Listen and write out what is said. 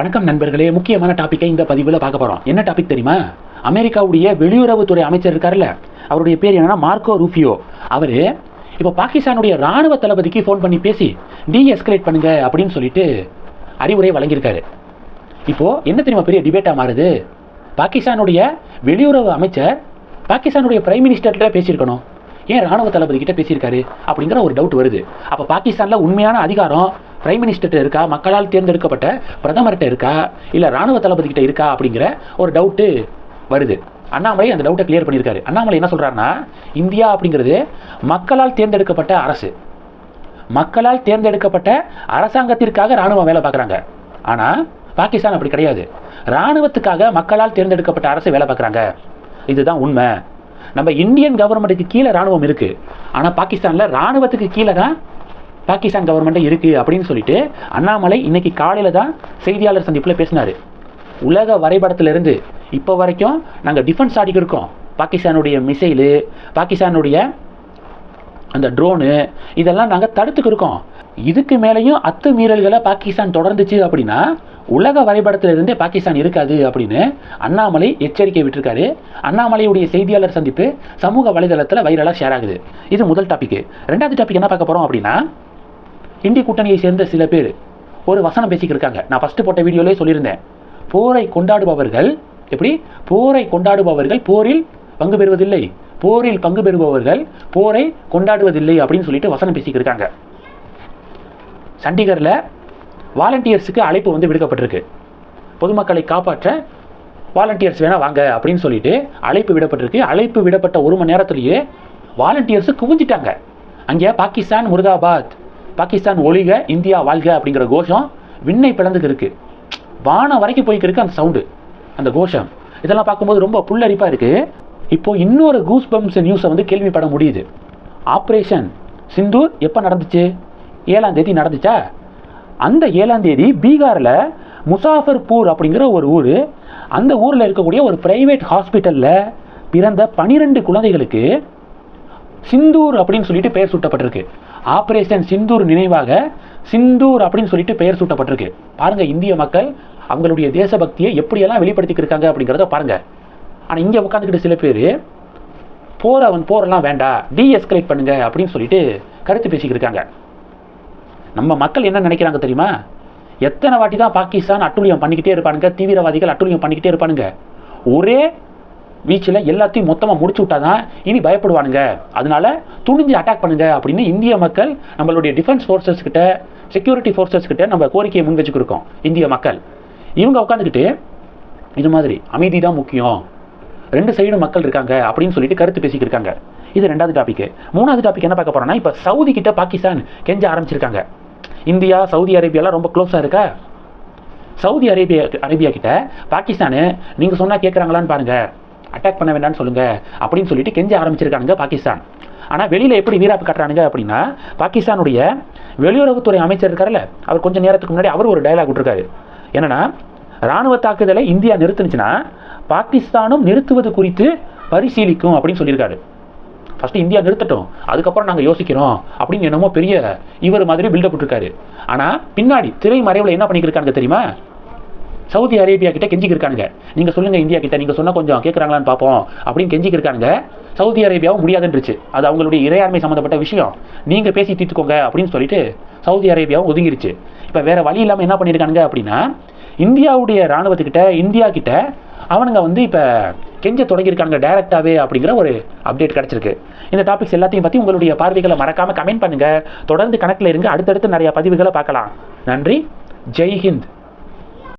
வணக்கம் நண்பர்களே. முக்கியமான டாப்பிக்கை இந்த பதிவில் பார்க்க போகிறோம் என்ன டாபிக் தெரியுமா? அமெரிக்காவுடைய வெளியுறவுத்துறை அமைச்சர் இருக்கார்ல அவருடைய பேர் என்னன்னா மார்க்கோ ரூஃபியோ அவர் இப்போ பாகிஸ்தானுடைய ராணுவ தளபதிக்கு ஃபோன் பண்ணி பேசி டி எஸ்கலேட் பண்ணுங்க அப்படின்னு சொல்லிட்டு அறிவுரை வழங்கியிருக்காரு. இப்போ என்ன தெரியுமா பெரிய டிபேட்டாக மாறுது? பாகிஸ்தானுடைய வெளியுறவு அமைச்சர் பாகிஸ்தானுடைய பிரைம் மினிஸ்டர்கிட்ட பேசியிருக்கணும். ஏன் ராணுவ தளபதி கிட்ட பேசியிருக்காரு? அப்படிங்கிற ஒரு டவுட் வருது. அப்போ பாகிஸ்தானில் உண்மையான அதிகாரம் பிரைம் மினிஸ்டர்கிட்ட இருக்கா? மக்களால் தேர்ந்தெடுக்கப்பட்ட பிரதமர்கிட்ட இருக்கா? இல்லை ராணுவ தளபதி கிட்ட இருக்கா? அப்படிங்கிற ஒரு டவுட்டு வருது. அண்ணாமலை அந்த டவுட்டை கிளியர் பண்ணியிருக்காரு. அண்ணாமலை என்ன சொல்கிறாருன்னா இந்தியா அப்படிங்கிறது மக்களால் தேர்ந்தெடுக்கப்பட்ட அரசு. மக்களால் தேர்ந்தெடுக்கப்பட்ட அரசாங்கத்திற்காக ராணுவம் வேலை பார்க்குறாங்க. ஆனால் பாகிஸ்தான் அப்படி கிடையாது. ராணுவத்துக்காக மக்களால் தேர்ந்தெடுக்கப்பட்ட அரசு வேலை பார்க்குறாங்க. இதுதான் உண்மை. நம்ம இந்தியன் கவர்மெண்ட்டுக்கு கீழே ராணுவம் இருக்குது ஆனால் பாகிஸ்தானில் ராணுவத்துக்கு கீழே தான் பாகிஸ்தான் கவர்மெண்ட்டே இருக்குது அப்படின்னு சொல்லிட்டு அண்ணாமலை இன்னைக்கு காலையில் தான் செய்தியாளர் சந்திப்பில் பேசினார். உலக வரைபடத்திலிருந்து இப்போ வரைக்கும் நாங்கள் டிஃபென்ஸ் ஆடிக்கிட்டு இருக்கோம். பாகிஸ்தானுடைய மிசைலு பாகிஸ்தானுடைய அந்த ட்ரோனு இதெல்லாம் நாங்கள் தடுத்துக்கு இருக்கோம். இதுக்கு மேலேயும் அத்துமீறல்களை பாகிஸ்தான் தொடர்ந்துச்சு அப்படின்னா உலக வரைபடத்திலிருந்தே பாகிஸ்தான் இருக்காது அப்படின்னு அண்ணாமலை எச்சரிக்கை விட்டிருக்காரு. அண்ணாமலையுடைய செய்தியாளர் சந்திப்பு சமூக வலைதளத்தில் வைரலாக ஷேர் ஆகுது. இது முதல் டாபிக் ரெண்டாவது டாபிக் என்ன பார்க்க போகிறோம் அப்படின்னா இந்திய கூட்டணியை சேர்ந்த சில பேர் ஒரு வசனம் பேசிக்கிருக்காங்க. இருக்காங்க நான் ஃபஸ்ட்டு போட்ட வீடியோலே சொல்லியிருந்தேன். போரை கொண்டாடுபவர்கள் எப்படி? போரை கொண்டாடுபவர்கள் போரில் பங்கு பெறுவதில்லை. போரில் பங்கு பெறுபவர்கள் போரை கொண்டாடுவதில்லை அப்படின்னு சொல்லிட்டு வசனம் பேசிக்கிருக்காங்க. இருக்காங்க சண்டிகரில் வாலண்டியர்ஸுக்கு அழைப்பு வந்து விடுக்கப்பட்டிருக்கு. பொதுமக்களை காப்பாற்ற வாலண்டியர்ஸ் வேணால் வாங்க அப்படின்னு சொல்லிட்டு அழைப்பு விடப்பட்டிருக்கு. அழைப்பு விடப்பட்ட ஒரு மணி நேரத்திலேயே வாலண்டியர்ஸு குவிஞ்சிட்டாங்க. அங்கே பாகிஸ்தான் முருதாபாத் பாகிஸ்தான் ஒழிக இந்தியா வாழ்க அப்படிங்கிற கோஷம் விண்ணை பிளந்துக்கு இருக்கு. வானம் வரைக்கும் போய்க்கிருக்கு அந்த சவுண்டு அந்த கோஷம். இதெல்லாம் பார்க்கும்போது ரொம்ப புல்லரிப்பாக இருக்குது இப்போ இன்னொரு கூஸ் பம்ப்ஸ் நியூஸை வந்து கேள்விப்பட முடியுது. ஆப்ரேஷன் சிந்தூர் எப்போ நடந்துச்சு? ஏழாம் தேதி நடந்துச்சா? அந்த ஏழாம் தேதி பீகாரில் முசாஃபர்பூர் அப்படிங்கிற ஒரு ஊர் அந்த ஊரில் இருக்கக்கூடிய ஒரு பிரைவேட் ஹாஸ்பிட்டலில் பிறந்த பனிரெண்டு குழந்தைகளுக்கு சிந்தூர் அப்படின்னு சொல்லிட்டு பெயர் சூட்டப்பட்டிருக்கு. ஆப்ரேஷன் சிந்தூர் நினைவாக சிந்தூர் அப்படின்னு சொல்லிட்டு பெயர் சூட்டப்பட்டிருக்கு. பாருங்க இந்திய மக்கள் அவங்களுடைய தேசபக்தியை எப்படியெல்லாம் வெளிப்படுத்திக்கிருக்காங்க அப்படிங்கிறத பாருங்க. ஆனால் இங்கே உட்காந்துக்கிட்டு சில பேர் போர் அவன் போரெல்லாம் வேண்டாம் டீஎஸ்கலேட் பண்ணுங்க அப்படின்னு சொல்லிட்டு கருத்து பேசிக்கிருக்காங்க நம்ம மக்கள் என்ன நினைக்கிறாங்க தெரியுமா? எத்தனை வாட்டி தான் பாகிஸ்தான் அட்டுழியம் பண்ணிக்கிட்டே இருப்பானுங்க தீவிரவாதிகள் அட்டுழியம் பண்ணிக்கிட்டே இருப்பானுங்க. ஒரே வீச்சில் எல்லாத்தையும் மொத்தமாக முடிச்சு விட்டாதான் இனி பயப்படுவானுங்க. அதனால துணிஞ்சு அட்டாக் பண்ணுங்க அப்படின்னு இந்திய மக்கள் நம்மளுடைய டிஃபென்ஸ் ஃபோர்ஸஸ் கிட்ட செக்யூரிட்டி ஃபோர்ஸஸ் கிட்ட நம்ம கோரிக்கையை முன் வச்சுக்கிருக்கோம். இந்திய மக்கள். இவங்க உட்காந்துக்கிட்டு இது மாதிரி அமைதி தான் முக்கியம். ரெண்டு சைடும் மக்கள் இருக்காங்க அப்படின்னு சொல்லிட்டு கருத்து பேசிக்கிட்டு இருக்காங்க இது ரெண்டாவது டாபிக் மூணாவது டாபிக் என்ன பார்க்க போறோம்னா இப்போ சவுதி கிட்ட பாகிஸ்தான் கெஞ்ச ஆரம்பிச்சிருக்காங்க. இந்தியா சவுதி அரேபியாலாம் ரொம்ப க்ளோஸாக இருக்கா? சவுதி அரேபியா அரேபியா கிட்ட பாகிஸ்தானு நீங்கள் சொன்னால் கேட்குறாங்களான்னு பாருங்கள் அட்டாக் பண்ண வேண்டாம்னு சொல்லுங்க. அப்படின்னு சொல்லிட்டு கெஞ்ச ஆரம்பிச்சிருக்கானுங்க பாகிஸ்தான். ஆனால் வெளியில் எப்படி நீராப்பு காட்டுறானுங்க அப்படின்னா பாகிஸ்தானுடைய வெளியுறவுத்துறை அமைச்சர் இருக்கார்ல அவர் கொஞ்சம் நேரத்துக்கு முன்னாடி அவர் ஒரு டைலாக் விட்டுருக்காரு. என்னன்னா ராணுவ தாக்குதலை இந்தியா நிறுத்துனுச்சுன்னா பாகிஸ்தானும் நிறுத்துவது குறித்து பரிசீலிக்கும் அப்படின்னு சொல்லியிருக்காரு. ஃபஸ்ட்டு இந்தியா நிறுத்தட்டும். அதுக்கப்புறம் நாங்கள் யோசிக்கிறோம் அப்படின்னு என்னமோ பெரிய இவர் மாதிரி பில்டப் விட்டுருக்காரு. ஆனால் பின்னாடி திரை மறைவில் என்ன பண்ணிக்கிருக்காங்க தெரியுமா? சவுதி அரேபியா கிட்ட கெஞ்சிக்கிருக்காங்க நீங்கள் சொல்லுங்கள் இந்தியா கிட்ட நீங்கள் சொன்னால் கொஞ்சம் கேட்குறாங்களான்னு பார்ப்போம் அப்படின்னு கெஞ்சிக்கிருக்கானுங்க. சவுதி அரேபியாவும் முடியாதுன்றுச்சு. அது அவங்களுடைய இறையாண்மை சம்மந்தப்பட்ட விஷயம். நீங்கள் பேசி தீர்த்துக்கோங்க அப்படின்னு சொல்லிட்டு சவுதி அரேபியாவும் ஒதுங்கிருச்சு. இப்போ வேற வழி இல்லாமல் என்ன பண்ணியிருக்கானுங்க அப்படின்னா இந்தியாவுடைய ராணுவத்துக்கிட்ட இந்தியா கிட்ட அவனுங்க வந்து இப்போ கெஞ்ச தொடங்கியிருக்காங்க டைரெக்டாகவே அப்படிங்கிற ஒரு அப்டேட் கிடச்சிருக்கு. இந்த டாபிக்ஸ் எல்லாத்தையும் பற்றி உங்களுடைய பார்வைகளை மறக்காமல் கமெண்ட் பண்ணுங்கள் தொடர்ந்து கணக்கில் இருங்க. அடுத்தடுத்து நிறைய பதிவுகளை பார்க்கலாம். நன்றி. ஜெய் ஹிந்த்.